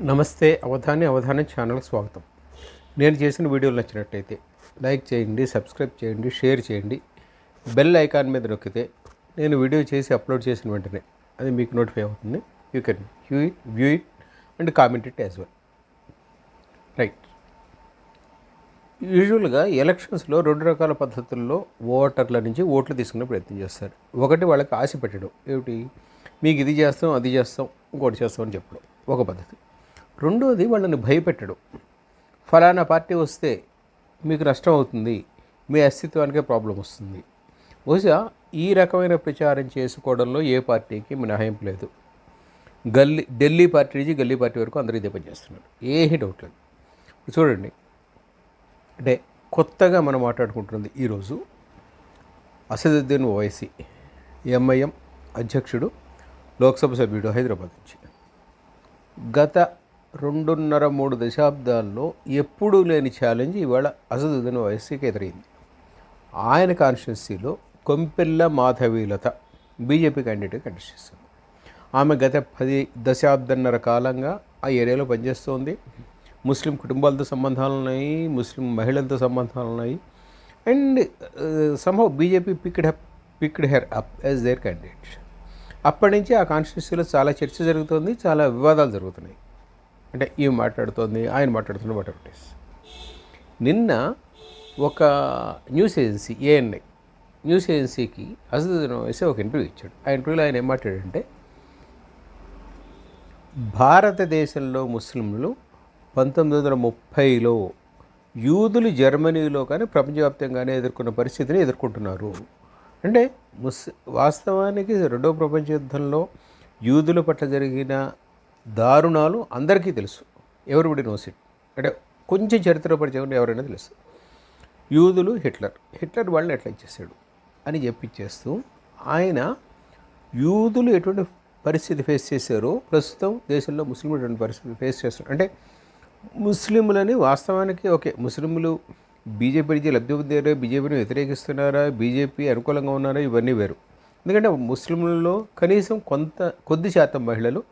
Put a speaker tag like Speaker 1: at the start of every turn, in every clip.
Speaker 1: నమస్తే అవధాని అవధానం ఛానల్కి స్వాగతం. నేను చేసిన వీడియోలు నచ్చినట్టయితే లైక్ చేయండి సబ్స్క్రైబ్ చేయండి షేర్ చేయండి. బెల్ ఐకాన్ మీద నొక్కితే నేను వీడియో చేసి అప్లోడ్ చేసిన వెంటనే అది మీకు నోటిఫై అవుతుంది. You can view it view it and comment it as well right యూజువల్గా ఎలక్షన్స్లో రెండు రకాల పద్ధతుల్లో ఓటర్ల నుంచి ఓట్లు తీసుకునే ప్రయత్నం చేస్తారు. ఒకటి వాళ్ళకి ఆశ పెట్టడం. ఏమిటి? మీకు ఇది చేస్తాం అది చేస్తాం ఇంకోటి చేస్తాం అని చెప్పడం. ఒక పద్ధతి. రెండోది వాళ్ళని భయపెట్టడం. ఫలానా పార్టీ వస్తే మీకు నష్టం అవుతుంది మీ అస్తిత్వానికే ప్రాబ్లం వస్తుంది. బహుశా ఈ రకమైన ప్రచారం చేసుకోవడంలో ఏ పార్టీకి మినహాయింపు లేదు. గల్లీ ఢిల్లీ పార్టీ నుంచి గల్లీ పార్టీ వరకు అందరూ ఇదే పని చేస్తున్నారు. డౌట్ లేదు. చూడండి. అంటే కొత్తగా మనం మాట్లాడుకుంటుంది ఈరోజు అసదుద్దీన్ ఓవైసీ ఎంఐఎం అధ్యక్షుడు లోక్సభ సభ్యుడు హైదరాబాద్ నుంచి. గత రెండున్నర మూడు దశాబ్దాల్లో ఎప్పుడూ లేని ఛాలెంజ్ ఇవాళ అసదుద్దీన్ వయస్సుకి ఎదురైంది. ఆయన కాన్స్టిట్యున్సీలో Kompella Madhavilatha BJP candidate contest ఆమె గత పది దశాబ్దన్నర కాలంగా ఆ ఏరియాలో పనిచేస్తోంది. ముస్లిం కుటుంబాలతో సంబంధాలు ఉన్నాయి ముస్లిం మహిళలతో సంబంధాలు ఉన్నాయి and somehow BJP picked her picked her up as their candidate అప్పటి నుంచి ఆ కాన్స్టిట్యూన్సీలో చాలా చర్చ జరుగుతుంది చాలా వివాదాలు జరుగుతున్నాయి. అంటే ఈమె మాట్లాడుతోంది ఆయన మాట్లాడుతున్న వాట్ ఎవర్ ఇస్ నిన్న ఒక న్యూస్ ఏజెన్సీ ఏఎన్ఐ న్యూస్ ఏజెన్సీకి అసదుద్దీన్ వేసి ఒక ఇంటర్వ్యూ ఇచ్చాడు. ఆ ఇంటర్వ్యూలో ఆయన ఏం మాట్లాడంటే భారతదేశంలో ముస్లింలు పంతొమ్మిది వందల ముప్పైలో యూదులు జర్మనీలో కానీ ప్రపంచవ్యాప్తంగానే ఎదుర్కొన్న పరిస్థితిని ఎదుర్కొంటున్నారు. అంటే ముస్ వాస్తవానికి రెండో ప్రపంచ యుద్ధంలో యూదుల పట్ల జరిగిన దారుణాలు అందరికీ తెలుసు. ఎవరిబడి నోస్ ఇట్ అంటే కొంచెం చరిత్ర పరిచయం ఎవరైనా తెలుసు. యూదులు హిట్లర్. హిట్లర్ వాళ్ళని ఎట్లా ఇచ్చేసాడు అని చెప్పించేస్తూ ఆయన యూదులు ఎటువంటి పరిస్థితి ఫేస్ చేశారో ప్రస్తుతం దేశంలో ముస్లింలు ఎటువంటి పరిస్థితి ఫేస్ చేస్తారు అంటే ముస్లింలని వాస్తవానికి ఓకే ముస్లింలు బీజేపీ నుంచి లబ్ధి పొందారా బీజేపీని వ్యతిరేకిస్తున్నారా బీజేపీ అనుకూలంగా ఉన్నారా ఇవన్నీ వేరు. ఎందుకంటే ముస్లింలలో కనీసం కొంత కొద్ది శాతం మహిళలు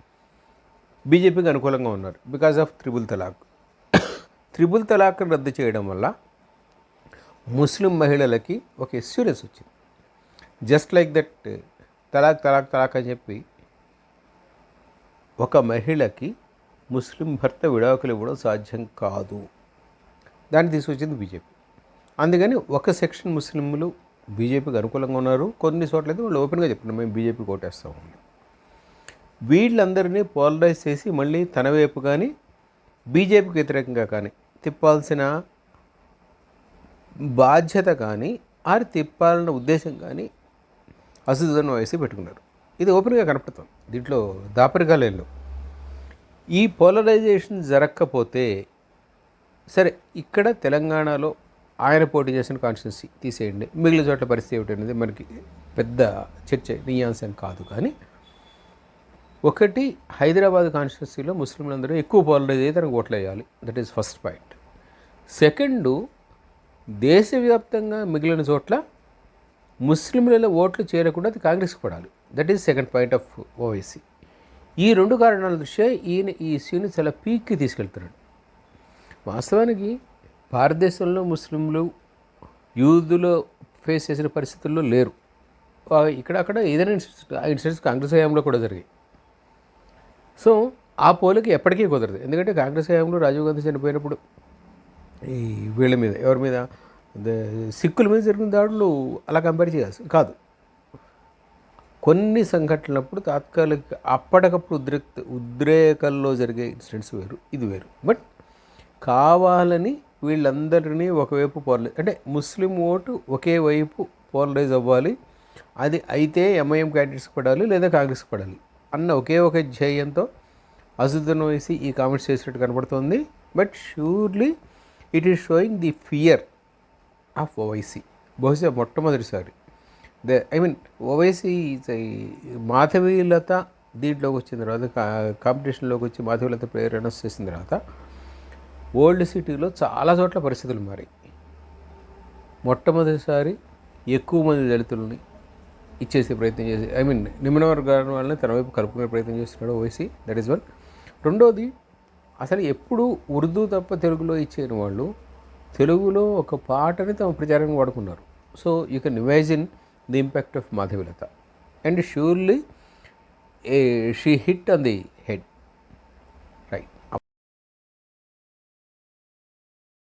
Speaker 1: బీజేపీకి అనుకూలంగా ఉన్నారు because of triple talaq. Triple తలాక్ను రద్దు చేయడం వల్ల ముస్లిం మహిళలకి ఒక ఎస్యూరెన్స్ వచ్చింది. Just like that talaq talaq talaq అని చెప్పి ఒక మహిళకి ముస్లిం భర్త విడాకులు ఇవ్వడం సాధ్యం కాదు. దాన్ని తీసుకొచ్చింది బీజేపీ. అందుకని ఒక సెక్షన్ ముస్లింలు బీజేపీకి అనుకూలంగా ఉన్నారు. కొన్ని చోట్ల అయితే వాళ్ళు ఓపెన్గా చెప్తున్నారు మేము బీజేపీ కోటేస్తామని వీళ్ళందరినీ పోలరైజ్ చేసి మళ్ళీ తన వైపు కానీ బీజేపీకి వ్యతిరేకంగా కానీ తిప్పాల్సిన బాధ్యత కానీ ఆరు తిప్పాలన్న ఉద్దేశం కానీ అసదుద్దీన్ వయసు పెట్టుకున్నారు. ఇది ఓపెన్గా కనపడుతుంది. దీంట్లో దాపరికాలేళ్ళు ఈ పోలరైజేషన్ జరగకపోతే సరే ఇక్కడ తెలంగాణలో ఆయన పోటీ చేసిన కాన్స్టిట్యున్సీ తీసేయండి. మిగిలిన చోట్ల పరిస్థితి ఏమిటనేది మనకి పెద్ద చర్చ నీయాంశం కాదు కానీ ఒకటి హైదరాబాద్ కాన్స్టిట్యున్సీలో ముస్లింలందరూ ఎక్కువ పోలరైజ్ అయితే తనకు ఓట్లు వేయాలి that is first point second దేశవ్యాప్తంగా మిగిలిన చోట్ల ముస్లింలలో ఓట్లు చేరకుండా అది కాంగ్రెస్కి పడాలి. That is second point of Owaisi ఈ రెండు కారణాల దృష్ట్యా ఈయన ఈ ఇష్యూని చాలా పీక్కి తీసుకెళ్తున్నాడు. వాస్తవానికి భారతదేశంలో ముస్లింలు యూదులో ఫేస్ చేసిన పరిస్థితుల్లో లేరు. ఇక్కడ అక్కడ ఏదైనా ఇన్సిడెంట్స్ ఆ ఇన్సిడెంట్స్ కాంగ్రెస్ హయాంలో కూడా జరిగాయి. సో ఆ పోలికి ఎప్పటికీ కుదరదు. ఎందుకంటే కాంగ్రెస్ హయాంలో రాజీవ్ గాంధీ చనిపోయినప్పుడు ఈ వీళ్ళ మీద ఎవరి మీద? ద- సిక్కుల మీద జరిగిన దాడులు అలా కంపేర్ చేయాల్సి కాదు. కొన్ని సంఘటనలప్పుడు తాత్కాలిక అప్పటికప్పుడు ఉద్రిక్త ఉద్రేకల్లో జరిగే ఇన్సిడెంట్స్ వేరు ఇది వేరు. బట్ కావాలని వీళ్ళందరినీ ఒకవైపు పోలరైజ్ అంటే ముస్లిం ఓటు ఒకే వైపు పోలరైజ్ అవ్వాలి. అది అయితే ఎంఐఎం క్యాండిడేట్స్కి పడాలి లేదా కాంగ్రెస్కి పడాలి. అన్న ఒకే ఒక ధ్యేయంతో అజుద్దన్ వేసి ఈ కామెంట్స్ చేసినట్టు కనబడుతుంది. But surely it is showing the fear of Owaisi బహుశా మొట్టమొదటిసారి. The I mean Owaisi Madhavilatha దీంట్లోకి వచ్చిన తర్వాత కాంపిటీషన్లోకి వచ్చి మాధవీలత ప్లేయర్ అనౌన్స్ చేసిన తర్వాత ఓల్డ్ సిటీలో చాలా చోట్ల పరిస్థితులు మారాయి. మొట్టమొదటిసారి ఎక్కువ మంది దళితుల్ని ఇచ్చేసే ప్రయత్నం చేసి ఐ మీన్ నిమ్న వాళ్ళని తన వైపు కలుపుకునే ప్రయత్నం చేస్తున్నాడు ఓవైసీ దట్ ఈస్ వన్ రెండోది అసలు ఎప్పుడు ఉర్దూ తప్ప తెలుగులో ఇచ్చిన వాళ్ళు తెలుగులో ఒక పాటని తమ ప్రచారంగా వాడుకున్నారు. So you can imagine the impact of Madhavi Latha and surely she hit on the